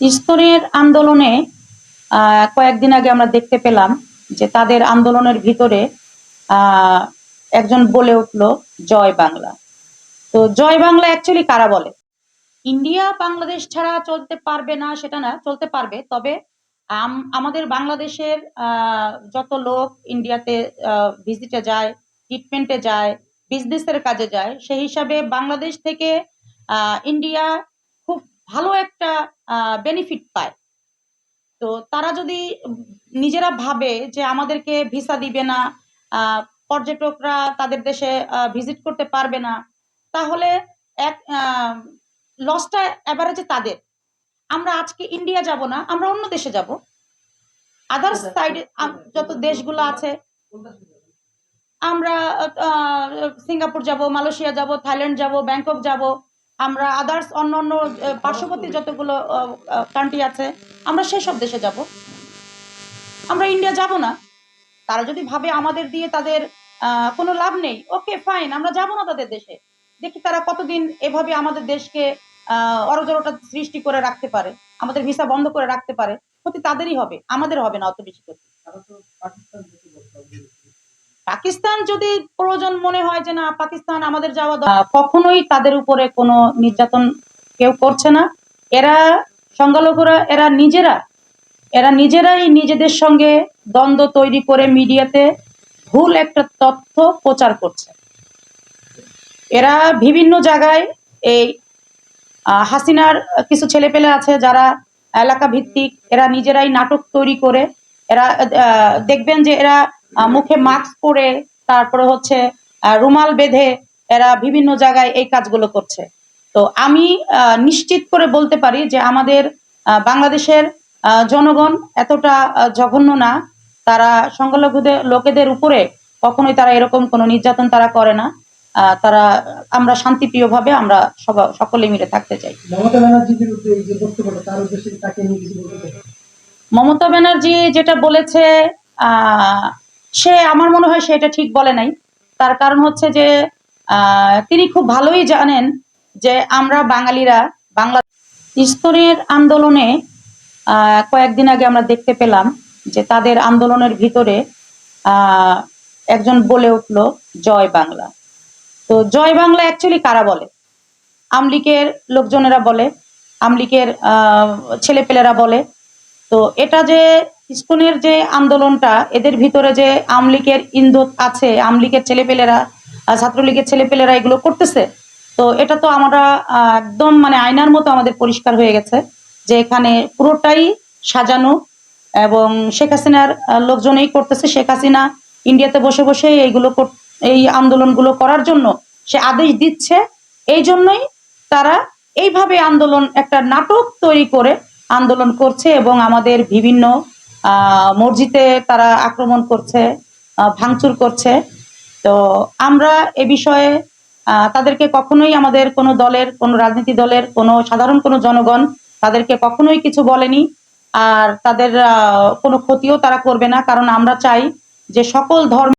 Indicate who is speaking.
Speaker 1: ইস্তরের আন্দোলনে কয়েকদিন আগে আমরা দেখতে পেলাম যে তাদের আন্দোলনের ভিতরে একজন বলে উঠল, জয় বাংলা। তো জয় বাংলা অ্যাকচুয়ালি কারা বলে? ইন্ডিয়া বাংলাদেশ ছাড়া চলতে পারবে না, সেটা না, চলতে পারবে, তবে আম- আমাদের বাংলাদেশের যত লোক ইন্ডিয়াতে ভিজিটে যায় ট্রিটমেন্টে যায় বিজনেসের কাজে যায়, সেই হিসাবে বাংলাদেশ থেকে ইন্ডিয়া ভালো একটা বেনিফিট পায়। তো তারা যদি নিজেরা ভাবে যে আমাদেরকে ভিসা দিবে না পর্যটকরা তাদের দেশে ভিজিট করতে পারবে না, তাহলে এক লসটা এভারেজে তাদের। আমরা আজকে ইন্ডিয়া যাব না, আমরা অন্য দেশে যাব। আদার্স সাইডে যত দেশগুলো আছে, আমরা সিঙ্গাপুর যাব, মালয়েশিয়া যাব, থাইল্যান্ড যাব, ব্যাংকক যাব। আমরা আদার্স অন্য অন্য পার্শ্ববর্তী যতগুলো কান্ট্রি আছে আমরা সেসব দেশে যাব। আমরা ইন্ডিয়া যাব না। তারা যদি ভাবে আমাদের দিয়ে তাদের কোনো লাভ নেই ওকে ফাইন আমরা যাব না তাদের দেশে। দেখি তারা কতদিন এভাবে আমাদের দেশকে আহ, অরজরটা সৃষ্টি করে রাখতে পারে আমাদের ভিসা বন্ধ করে রাখতে পারে। ক্ষতি তাদেরই হবে আমাদের হবে না অত বেশি ক্ষতি। পাকিস্তান যদি প্রয়োজন মনে হয় যে না, পাকিস্তান আমাদের যাওয়া কখনোই তাদের উপরে কোনো নির্যাতন কেউ করছে না। এরা সংখ্যালঘুরা, এরা নিজেরা, এরা নিজেরাই নিজেদের সঙ্গে দ্বন্দ্ব তৈরি করে মিডিয়াতে ভুল একটা তথ্য প্রচার করছে। এরা বিভিন্ন জায়গায় এই হাসিনার কিছু ছেলেপেলে আছে যারা এলাকা ভিত্তিক এরা নিজেরাই নাটক তৈরি করে, এরা দেখবেন যে এরা মুখে মাস্ক পরে তারপরে হচ্ছে রুমাল বেঁধে এরা বিভিন্ন জায়গায় এই কাজগুলো করছে। তো আমি নিশ্চিত করে বলতে পারি যে আমাদের বাংলাদেশের জনগণ এতটা জঘন্য না। তারা সংখ্যালঘুদের লোকেদের উপরে কখনোই তারা এরকম কোনো নির্যাতন তারা করে না। আহ, তারা আমরা শান্তিপ্রিয় ভাবে আমরা সবা- সকলে মিলে থাকতে চাই।
Speaker 2: মমতা
Speaker 1: ব্যানার্জি যেটা বলেছে আহ, সে আমার মনে হয় সেটা ঠিক বলে নাই। তার কারণ হচ্ছে যে তিনি খুব ভালোই জানেন যে আমরা বাঙালিরা বাংলা ইস্তরের আন্দোলনে কয়েকদিন আগে আমরা দেখতে পেলাম যে তাদের আন্দোলনের ভিতরে একজন বলে উঠল, জয় বাংলা। তো জয় বাংলা অ্যাকচুয়ালি কারা বলে? আমলিকের লোকজনেরা বলে, আমলিকের ছেলেপেলেরা বলে তো এটা যে ইস্কনের যে আন্দোলনটা, এদের ভিতরে যে আমলিকের ইন্ধত আছে আমলিকের ছেলেপেলেরা ছাত্রলীগের ছেলেপেলেরা এগুলো করতেছে, তো এটা তো আমরা একদম মানে আয়নার মতো আমাদের পরিষ্কার হয়ে গেছে যে এখানে পুরোটাই সাজানো এবং শেখ হাসিনার লোকজনেই করতেছে। শেখ হাসিনা ইন্ডিয়াতে বসে বসে এইগুলো এই আন্দোলনগুলো করার জন্য সে আদেশ দিচ্ছে। এই জন্যই তারা এইভাবে আন্দোলন একটা নাটক তৈরি করে আন্দোলন করছে এবং আমাদের বিভিন্ন মসজিদে তারা আক্রমণ করছে ভাঙচুর করছে। তো আমরা এ বিষয়ে তাদেরকে কখনোই আমাদের কোনো দলের, কোনো রাজনীতি দলের, কোনো সাধারণ কোনো জনগণ তাদেরকে কখনোই কিছু বলেনি। আর তাদের কোনো ক্ষতিও তারা করবে না। কারণ আমরা চাই যে সকল ধর্ম